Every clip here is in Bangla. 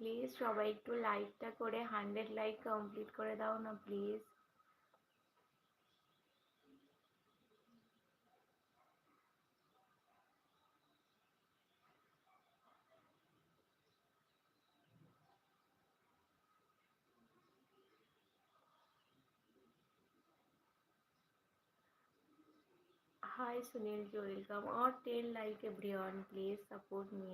প্লিজ সবাই একটু লাইকটা করে হান্ড্রেড লাইক কমপ্লিট করে দাও না please Hi Sunil, you welcome. Or tell like everyone, please support me.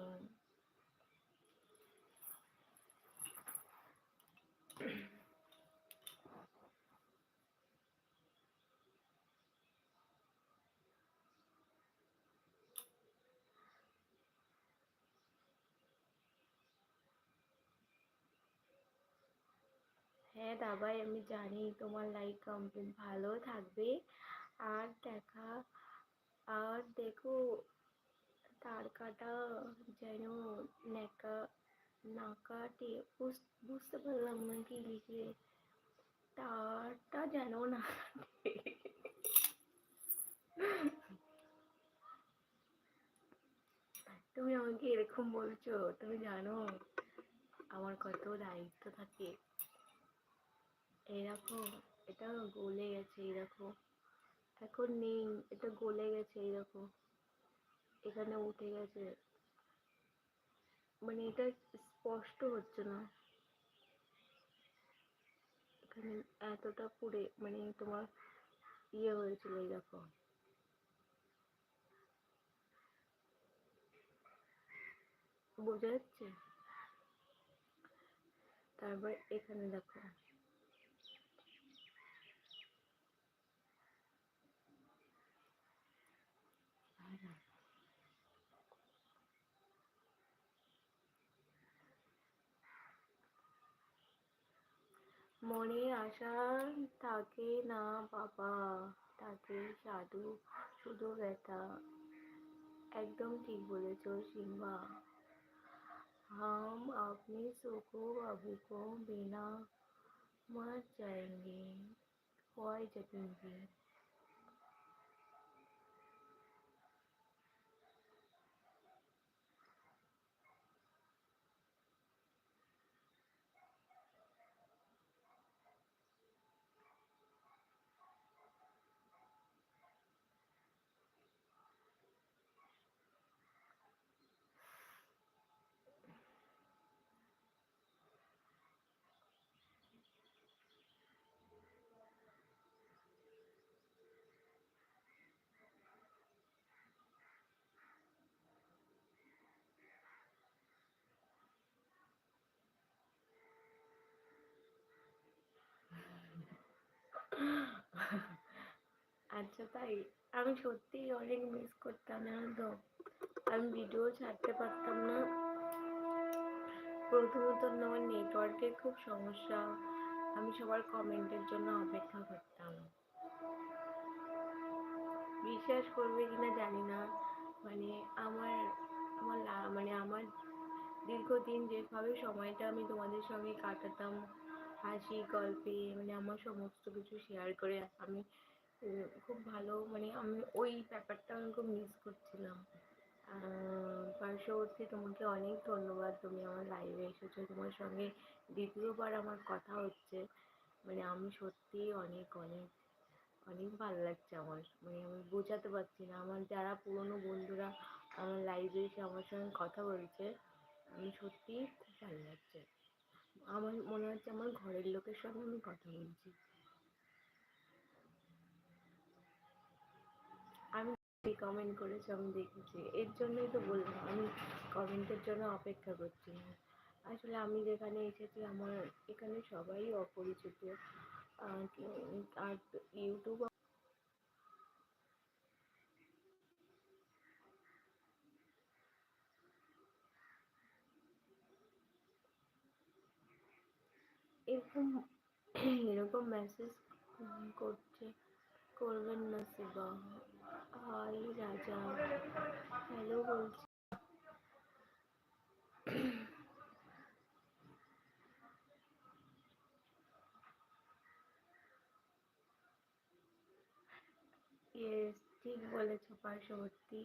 হ্যাঁ দাবাই, আমি জানি তোমার লাইক কমপ্লিট ভালো থাকবে। আর দেখা, আর দেখো, তার কাটা যেন নেকা না কাটে বুঝতে পারলাম না কি লিখে তারটা যেন না তুমি আমাকে এরকম বলছো, তুমি জানো, আমার কত দায়িত্ব থাকে। দেখো, এটা গলে গেছে দেখো। এখন নেই, এটা গলে গেছে দেখো। এখানে উঠে গেছে। মানে এটা স্পষ্ট হচ্ছে না। এখানে এতটা পুড়ে মানে তোমার ইয়ে হয়েছিল, এই দেখো। বোঝা যাচ্ছে? তারপর এখানে দেখো। মনের আশা থাকে না বাবা থাকে সাধু শুধু ব্যথা একদম ঠিক বলেছ সিম্বা हम अपने सुखो बाबू को बिना मर जाएंगे ख्वाई जतेंगे আচ্ছা তাই। আমি সত্যিই অনেক মিস করতাম, জানো তো? আমি ভিডিও ছাড়তে পারতাম না। প্রথমত আমার নেটওয়ার্কের খুব সমস্যা। আমি সবার কমেন্টের জন্য অপেক্ষা করতাম। বিশ্বাস করবে কিনা জানি না। মানে আমার আমার মানে আমার দীর্ঘদিন যেভাবে সময়টা আমি তোমাদের সঙ্গে কাটাতাম হাসি, গল্পে মানে আমার সমস্ত কিছু শেয়ার করে আমি খুব ভালো মানে আমি ওই ব্যাপারটা আমি খুব মিস করছিলাম। পার্শ্ববর্তী, তোমাকে অনেক ধন্যবাদ, তুমি আমার লাইভে এসেছ, তোমার সঙ্গে দ্বিতীয়বার আমার কথা হচ্ছে। মানে আমি সত্যি অনেক অনেক অনেক ভালো লাগছে আমার মানে আমি বোঝাতে পারছি না। আমার যারা পুরনো বন্ধুরা আমার লাইভে এসে আমার সঙ্গে কথা বলছে, আমি সত্যিই খুব ভালো লাগছে। আমার মনে হচ্ছে আমার ঘরের লোকের সঙ্গে আমি কথা বলছি। আমি কমেন্ট করেছ আমি দেখেছি। এর জন্যই তো বললাম, আমি কমেন্টের জন্য অপেক্ষা করছি আসলে আমি যেখানে এসেছি, আমার এখানে সবাই অপরিচিত। আর ইউটিউব এরকম এরকম মেসেজ করছে করবেন না শিবা হাই রাজা হ্যালো বলছি ইয়েস ঠিক বলেছ পার্শ্ববর্তী